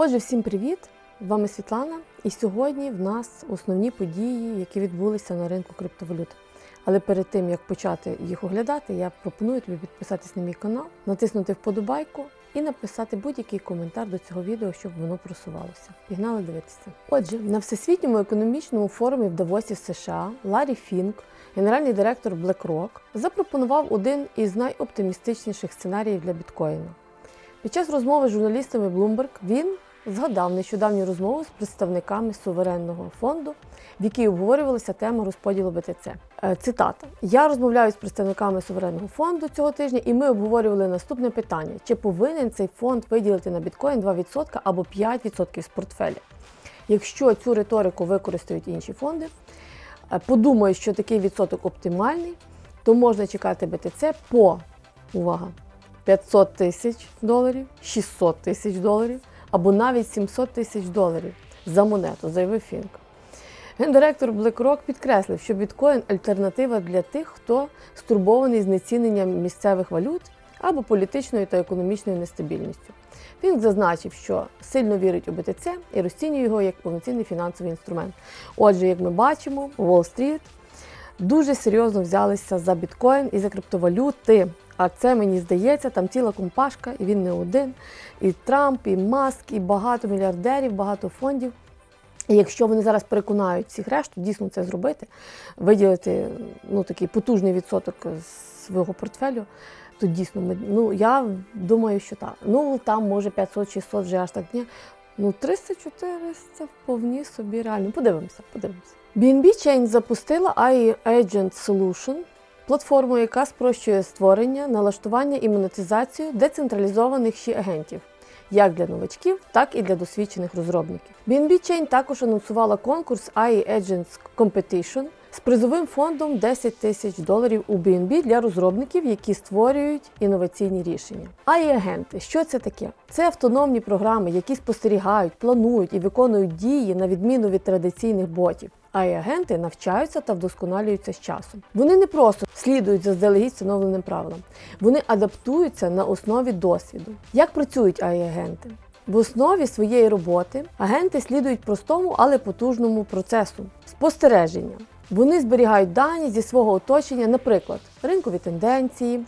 Отже, всім привіт! З вами Світлана. І сьогодні в нас основні події, які відбулися на ринку криптовалют. Але перед тим як почати їх оглядати, я пропоную тобі підписатись на мій канал, натиснути вподобайку і написати будь-який коментар до цього відео, щоб воно просувалося. Пігнали дивитися. Отже, на всесвітньому економічному форумі в Давосі США Ларі Фінк, генеральний директор BlackRock, запропонував один із найоптимістичніших сценаріїв для біткоїна. Під час розмови з журналістами Bloomberg він згадав нещодавню розмову з представниками суверенного фонду, в якій обговорювалася тема розподілу БТЦ. Е, Цитата: Я розмовляю з представниками суверенного фонду цього тижня, і ми обговорювали наступне питання: чи повинен цей фонд виділити на біткоін 2% або 5% з портфеля? Якщо цю риторику використають інші фонди, е, подумають, що такий відсоток оптимальний, то можна чекати БТЦ по увага 500 тисяч доларів, 600 тисяч доларів або навіть 700 тисяч доларів за монету, заявив Фінк. Гендиректор BlackRock підкреслив, що біткоін альтернатива для тих, хто стурбований знеціненням місцевих валют або політичною та економічною нестабільністю. Фінк зазначив, що сильно вірить у БТЦ і розцінює його як повноцінний фінансовий інструмент. Отже, як ми бачимо, Уолл-стріт дуже серйозно взялися за біткоін і за криптовалюти. А це мені здається, там ціла компашка, і він не один. І Трамп, і Маск, і багато мільярдерів, багато фондів. І якщо вони зараз переконають всіх решту дійсно це зробити, виділити ну, такий потужний відсоток з свого портфелю, то дійсно ми, ну, я думаю, що так. Ну там може 500-600 вже аж так ні. Ну, 300-400 вповні собі реально. Подивимося, подивимося. BNB Chain запустила AI Agent Solution, платформу, яка спрощує створення, налаштування і монетизацію децентралізованих ще агентів, як для новачків, так і для досвідчених розробників. BNB Chain також анонсувала конкурс AI Agents Competition з призовим фондом 10 тисяч доларів у BNB для розробників, які створюють інноваційні рішення. AI-агенти, що це таке? Це автономні програми, які спостерігають, планують і виконують дії на відміну від традиційних ботів. AI-агенти навчаються та вдосконалюються з часом. Вони не просто слідують заздалегідь встановленим правилам, вони адаптуються на основі досвіду. Як працюють AI-агенти? В основі своєї роботи агенти слідують простому, але потужному процесу спостереження. Вони зберігають дані зі свого оточення, наприклад, ринкові тенденції,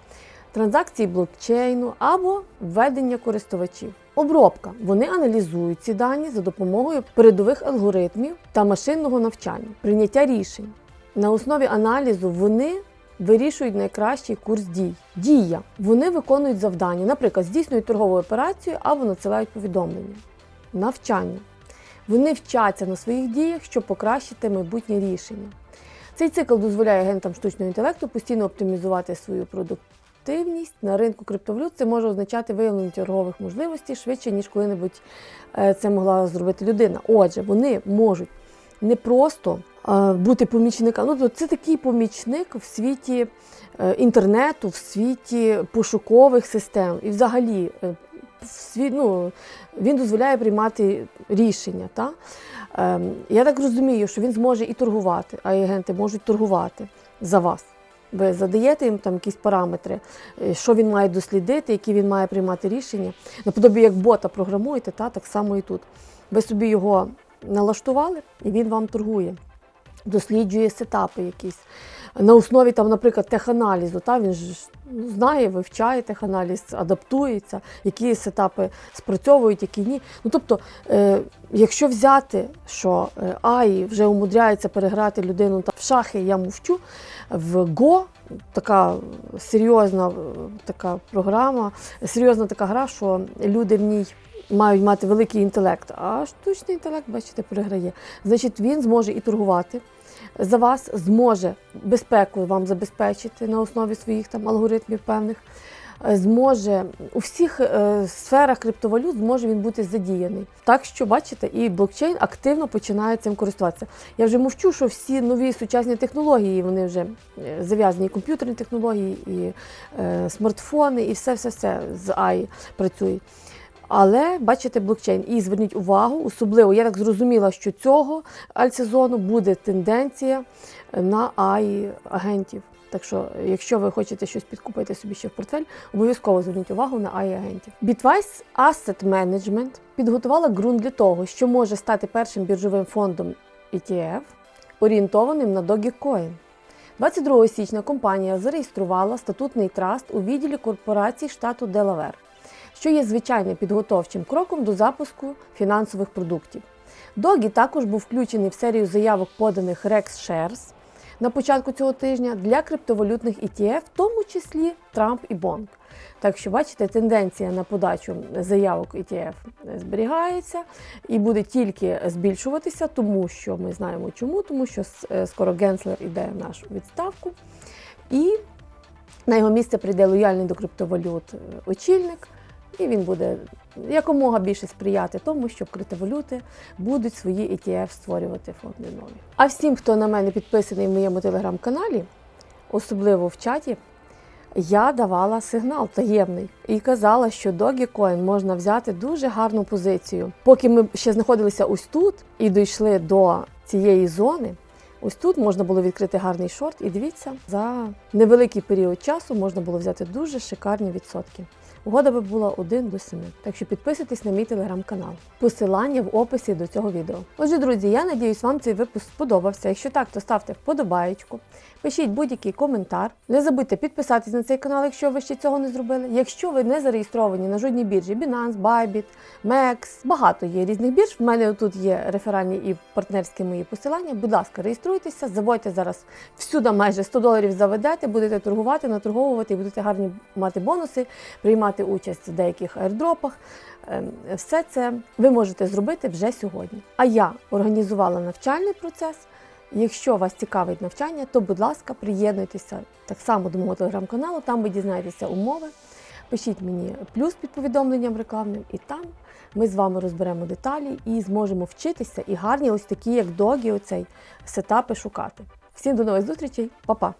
транзакції блокчейну або введення користувачів. Обробка. Вони аналізують ці дані за допомогою передових алгоритмів та машинного навчання, прийняття рішень. На основі аналізу вони вирішують найкращий курс дій. Дія. Вони виконують завдання, наприклад, здійснюють торгову операцію або надсилають повідомлення. Навчання. Вони вчаться на своїх діях, щоб покращити майбутнє рішення. Цей цикл дозволяє агентам штучного інтелекту постійно оптимізувати свою продуктивність на ринку криптовалют. Це може означати виявлення торгових можливостей швидше, ніж коли-небудь е, це могла зробити людина. Отже, вони можуть не просто е, бути помічниками. Ну, це такий помічник в світі е, інтернету, в світі пошукових систем і взагалі. ну, він дозволяє приймати рішення. Та? Ем, я так розумію, що він зможе і торгувати, а агенти можуть торгувати за вас. Ви задаєте їм там якісь параметри, е, що він має дослідити, які він має приймати рішення. Наподобі як бота програмуєте, та, так само і тут. Ви собі його налаштували, і він вам торгує, досліджує сетапи якісь. На основі, там, наприклад, теханалізу, та, він ж ну, знає, вивчає теханаліз, адаптується, які сетапи спрацьовують, які ні. Ну, тобто, е, якщо взяти, що е, АІ вже умудряється переграти людину та в шахи, я мовчу, в Го така серйозна е, така програма, серйозна така гра, що люди в ній. Мають мати великий інтелект, а штучний інтелект, бачите, переграє. Значить, він зможе і торгувати за вас, зможе безпеку вам забезпечити на основі своїх там алгоритмів певних. е, Зможе у всіх е, сферах криптовалют зможе він бути задіяний. Так що бачите, і блокчейн активно починає цим користуватися. Я вже мовчу, що всі нові сучасні технології вони вже е, зав'язані, комп'ютерні технології, і е, смартфони, і все, все, все з AI працюють. Але бачите блокчейн. І зверніть увагу, особливо я так зрозуміла, що цього альтсезону буде тенденція на AI агентів. Так що, якщо ви хочете щось підкупити собі ще в портфель, обов'язково зверніть увагу на AI-агентів. Bitwise Asset Management підготувала ґрунт для того, що може стати першим біржовим фондом ETF, орієнтованим на Dogecoin. 22 січня компанія зареєструвала статутний траст у відділі корпорацій штату Делавер, що є звичайним підготовчим кроком до запуску фінансових продуктів. Догі також був включений в серію заявок, поданих Rex Shares на початку цього тижня для криптовалютних ETF, в тому числі Trump і Bonk. Так що, бачите, тенденція на подачу заявок ETF зберігається і буде тільки збільшуватися, тому що ми знаємо чому, тому що скоро Генслер йде в нашу відставку, і на його місце прийде лояльний до криптовалют е, очільник, і він буде якомога більше сприяти тому, щоб криптовалюти будуть свої ETF створювати фонди нові. А всім, хто на мене підписаний в моєму телеграм-каналі, особливо в чаті, я давала сигнал таємний і казала, що Dogecoin можна взяти дуже гарну позицію. Поки ми ще знаходилися ось тут і дійшли до цієї зони, ось тут можна було відкрити гарний шорт, і дивіться, за невеликий період часу можна було взяти дуже шикарні відсотки. Угода би була 1 до 7. Так що підписуйтесь на мій телеграм-канал. Посилання в описі до цього відео. Отже, друзі, я надіюсь, вам цей випуск сподобався. Якщо так, то ставте вподобаєчку, пишіть будь-який коментар. Не забудьте підписатись на цей канал, якщо ви ще цього не зробили. Якщо ви не зареєстровані на жодній біржі, Binance, Bybit, MEX, багато є різних бірж. В мене тут є реферальні і партнерські мої посилання. Будь ласка, реєструйтеся, заводьте зараз всюди майже 100 доларів заведете, будете торгувати, наторговувати і будете гарні мати бонуси, приймати участь в деяких аірдропах. Ем, Все це ви можете зробити вже сьогодні. А я організувала навчальний процес. Якщо вас цікавить навчання, то, будь ласка, приєднуйтеся так само до мого телеграм-каналу, там ви дізнаєтеся умови. Пишіть мені плюс під повідомленням рекламним, і там ми з вами розберемо деталі і зможемо вчитися і гарні, ось такі, як догі, оцей сетапи шукати. Всім до нових зустрічей, Па-па!